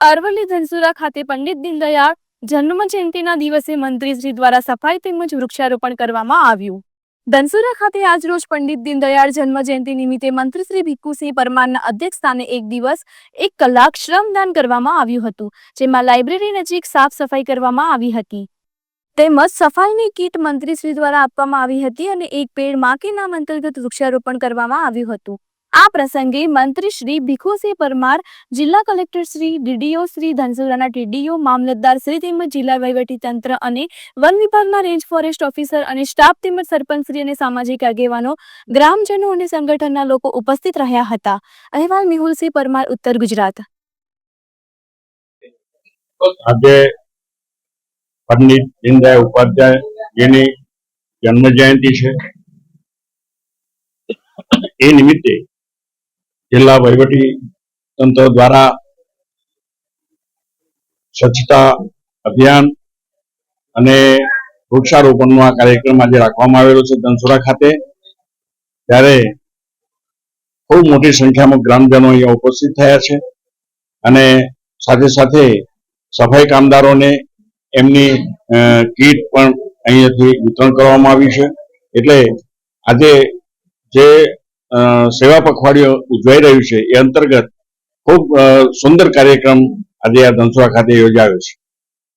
અરવલ્લી ધનસુરા ખાતે પંડિત દીનદયાળ જન્મ જયંતિના દિવસે મંત્રીશ્રી દ્વારા સફાઈ તેમજ વૃક્ષારોપણ કરવામાં આવ્યું. ધનસુરા ખાતે આજરોજ પંડિત દીનદયાળ જન્મ જયંતિ નિમિત્તે મંત્રી શ્રી ભીખુસિંહ પરમારના અધ્યક્ષસ્થાને એક દિવસ એક કલાક શ્રમદાન કરવામાં આવ્યું હતું, જેમાં લાઇબ્રેરી નજીક સાફ સફાઈ કરવામાં આવી હતી. તેમજ સફાઈની કીટ મંત્રીશ્રી દ્વારા આપવામાં આવી હતી અને એક પેડમાં અંતર્ગત વૃક્ષારોપણ કરવામાં આવ્યું હતું. આ પ્રસંગે મંત્રી શ્રી ભીખુસિંહ પરમાર, જિલ્લા કલેક્ટર શ્રી ડીડીઓ શ્રી ધનસુરાના ટીડીઓ, મામલતદાર શ્રી તેમજ જિલ્લા તંત્ર અને વન વિભાગના રેન્જ ફોરેસ્ટ ઓફિસર અને સ્ટાફ તેમજ સરપંચ શ્રી અને સામાજિક આગેવાનો, ગ્રામજનો અને સંગઠનના લોકો ઉપસ્થિત રહ્યા હતા. અહેવાલ મેહુલસિંહ પરમાર, ઉત્તર ગુજરાત. આજે પંડિત દીનદયાળ ઉપાધ્યાય જેની જન્મ જયંતિ છે. એ નિમિત્તે જિલ્લા વહીવટી તંત્ર દ્વારા સ્વચ્છતા અભિયાન અને વૃક્ષારોપણનો આ કાર્યક્રમ આજે રાખવામાં આવેલો છે ધનસુરા ખાતે. ત્યારે ખૂબ મોટી સંખ્યામાં ગ્રામજનો અહીંયા ઉપસ્થિત થયા છે અને સાથે સાથે સફાઈ કામદારોને એમની કીટ પણ અહીંયાથી વિતરણ કરવામાં આવી છે. એટલે આજે જે સેવા પખવાડિયું ઉજવાઈ રહ્યું છે. એ અંતર્ગત ખૂબ સુંદર કાર્યક્રમ આજે આ ધનસુરા ખાતે યોજાયો છે.